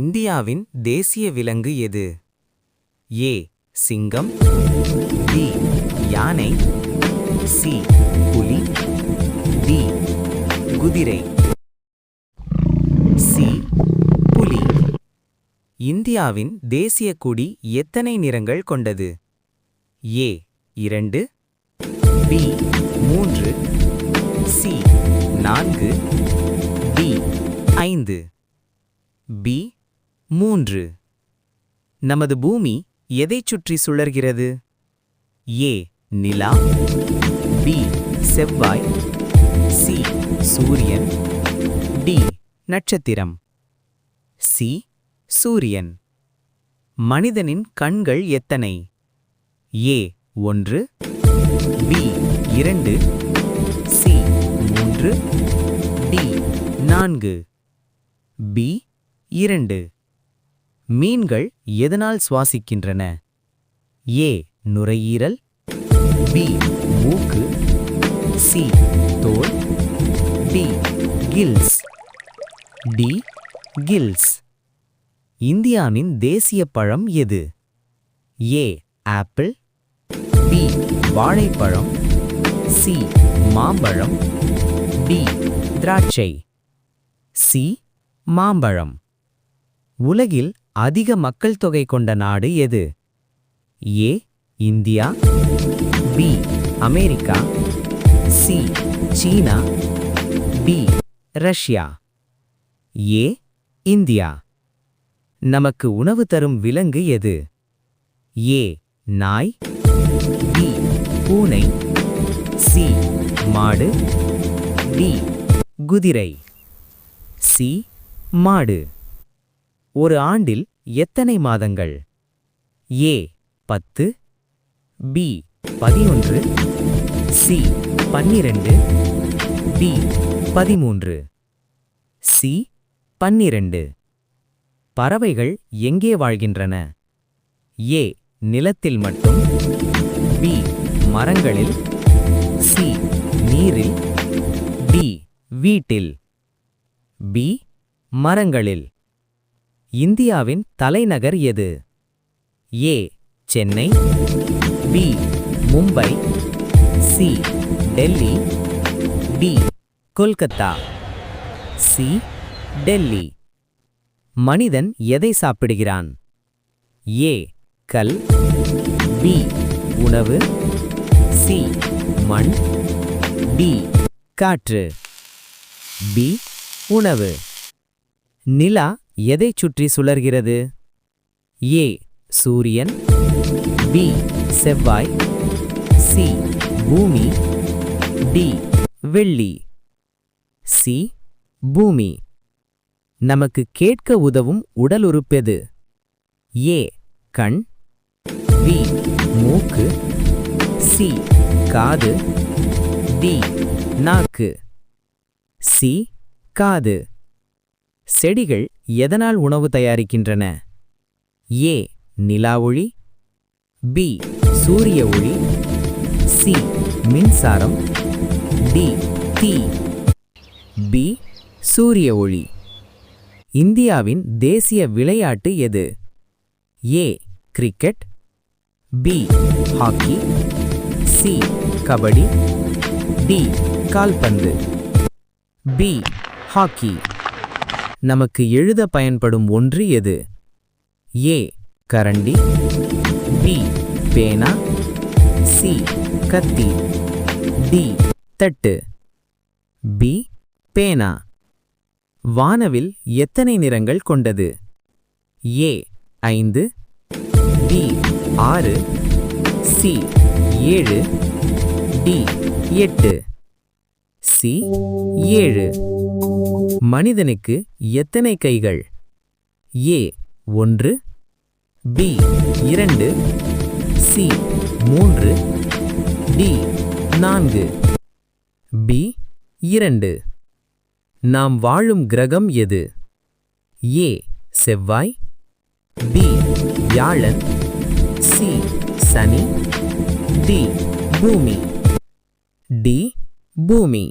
இந்தியாவின் தேசிய விலங்கு எது? ஏ சிங்கம் டி யானை சி புலி டி குதிரை. சி புலி. இந்தியாவின் தேசிய கொடி எத்தனை நிறங்கள் கொண்டது? ஏ இரண்டு பி மூன்று சி நான்கு டி ஐந்து. பி மூன்று. நமது பூமி எதைச் சுற்றி சுழர்கிறது ஏ நிலா பி செவ்வாய் சி சூரியன் டி நட்சத்திரம். சி சூரியன். மனிதனின் கண்கள் எத்தனை? ஏ ஒன்று பி இரண்டு சி மூன்று டி நான்கு பி இரண்டு. மீன்கள் எதனால் சுவாசிக்கின்றன? ஏ நுரையீரல். பி மூக்கு. சி தோல். D gills. D gills. இந்தியாவின் தேசிய பழம் எது? A apple. பி வாழைப்பழம். சி மாம்பழம். டி திராட்சை. சி மாம்பழம். உலகில் அதிக மக்கள் தொகை கொண்ட நாடு எது? A India B America C China B Russia. A India. நமக்கு உணவு தரும் விலங்கு எது? ஏ நாய் பி பூனை சி மாடு டி குதிரை. சி மாடு. ஒரு ஆண்டில் எத்தனை மாதங்கள்? ஏ பத்து. பி பதினொன்று. சி பன்னிரண்டு. டி பதிமூன்று. சி பன்னிரண்டு. பறவைகள் எங்கே வாழ்கின்றன? ஏ நிலத்தில் மட்டும். பி மரங்களில். சி நீரில். டி வீட்டில். பி மரங்களில். இந்தியாவின் தலைநகர் எது? A Chennai B Mumbai C Delhi D Kolkata C Delhi. மனிதன் எதை சாப்பிடுகிறான்? ஏ கல் பி உணவு சி மண் டி காற்று. பி உணவு. நிலா எதைச் சுற்றி சுழர்கிறது ஏ சூரியன். பி செவ்வாய். சி பூமி. டி வெள்ளி. சி பூமி. நமக்கு கேட்க உதவும் உடல் உறுப்பெது ஏ கண். பி மூக்கு. சி காது. டி நாக்கு. சி காது. செடிகள் எதனால் உணவு தயாரிக்கின்றன? ஏ நிலா ஒளி. பி சூரிய ஒளி. சி மின்சாரம். டி தீ. பி சூரிய ஒளி. இந்தியாவின் தேசிய விளையாட்டு எது? A cricket. B hockey. C kabaddi. D கால்பந்து. B hockey. நமக்கு எழுத பயன்படும் ஒன்று எது? ஏ கரண்டி பி பேனா சி கத்தி டி தட்டு பி பேனா. வானவில் எத்தனை நிறங்கள் கொண்டது? ஏ ஐந்து பி ஆறு சி ஏழு டி எட்டு சி ஏழு. மனிதனுக்கு எத்தனை கைகள்? ஏ ஒன்று பி இரண்டு சி மூன்று டி நான்கு பி இரண்டு. நாம் வாழும் கிரகம் எது? ஏ செவ்வாய் பி வியாழன் சி சனி டி பூமி. டி பூமி.